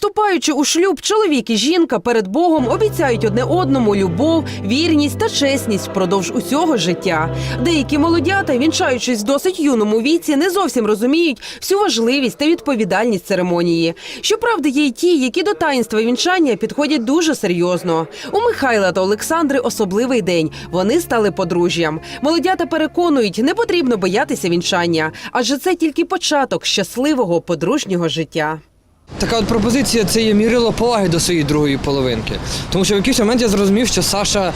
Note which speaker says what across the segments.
Speaker 1: Вступаючи у шлюб, чоловік і жінка перед Богом обіцяють одне одному любов, вірність та чесність впродовж усього життя. Деякі молодята, вінчаючись в досить юному віці, не зовсім розуміють всю важливість та відповідальність церемонії. Щоправда, є й ті, які до таїнства вінчання підходять дуже серйозно. У Михайла та Олександри особливий день. Вони стали подружжям. Молодята переконують, не потрібно боятися вінчання, адже це тільки початок щасливого подружнього життя.
Speaker 2: Така от пропозиція це є мірило поваги до своєї другої половинки. Тому що в якийсь момент я зрозумів, що Саша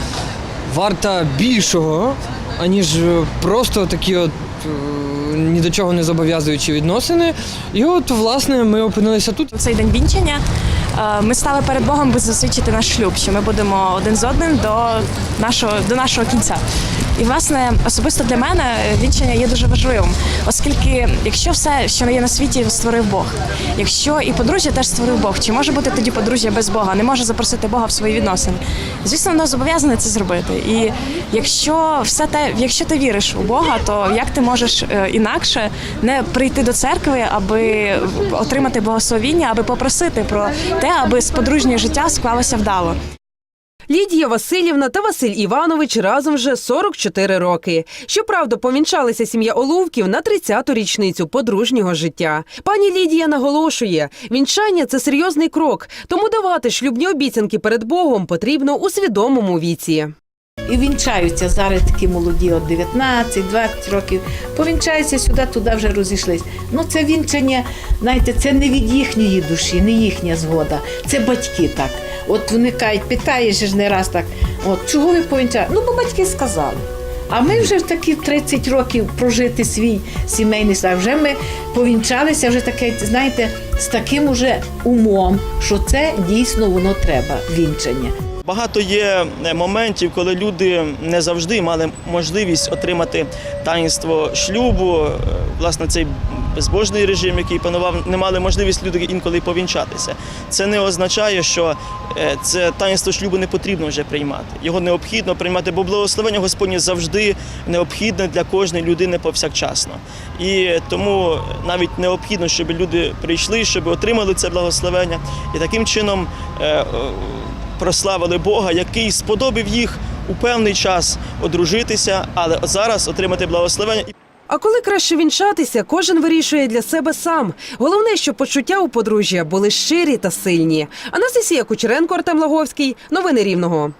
Speaker 2: варта більшого, аніж е, просто такі от е, ні до чого не зобов'язуючі відносини. І от, власне, ми опинилися тут.
Speaker 3: У цей день вінчання е, ми стали перед Богом би засвідчити наш шлюб, що ми будемо один з одним до нашого, до нашого кінця. І власне особисто для мене е, вінчання є дуже важливим, оскільки якщо все, що є на світі, створив Бог, якщо і подружжя теж створив Бог, чи може бути тоді подружжя без Бога? Не може запросити Бога в свої відносини. Звісно, воно зобов'язане це зробити. І якщо все те, якщо ти віриш у Бога, то як ти можеш е, інакше не прийти до церкви, аби отримати благословіння, аби попросити про те, аби подружнє життя склалося вдало.
Speaker 1: Лідія Васильівна та Василь Іванович разом вже 44 роки. Щоправда, помінчалася сім'я Олувків на 30-ту річницю подружнього життя. Пані Лідія наголошує, вінчання це серйозний крок, тому давати шлюбні обіцянки перед Богом потрібно у свідомому віці.
Speaker 4: І вінчаються зараз такі молоді, от 19-20 років. Повінчаються сюди, туди вже розійшлись. Ну це вінчання, знаєте, це не від їхньої душі, не їхня згода. Це батьки так. От вони кажуть, питаєш ж не раз так, от чого ви повінчали? Ну, бо батьки сказали. А ми вже такі 30 років прожити свій сімейний стан. Вже ми повінчалися, вже таке, знаєте, з таким уже умом, що це дійсно воно треба, вінчання.
Speaker 5: Багато є е, моментів, коли люди не завжди мали можливість отримати таїнство шлюбу. Е, Власне, цей безбожний режим, який панував, не мали можливість люди інколи повінчатися. Це не означає, що е, це таїнство шлюбу не потрібно вже приймати. Його необхідно приймати, бо благословення Господнє завжди необхідне для кожної людини повсякчасно. І тому навіть необхідно, щоб люди прийшли, щоб отримали це благословення, і таким чином. е, е, прославили Бога, який сподобив їх у певний час одружитися, але зараз отримати благословення.
Speaker 1: А коли краще вінчатися, кожен вирішує для себе сам. Головне, щоб почуття у подружжя були щирі та сильні. Анастасія Кучеренко, Артем Лаговський. Новини Рівного.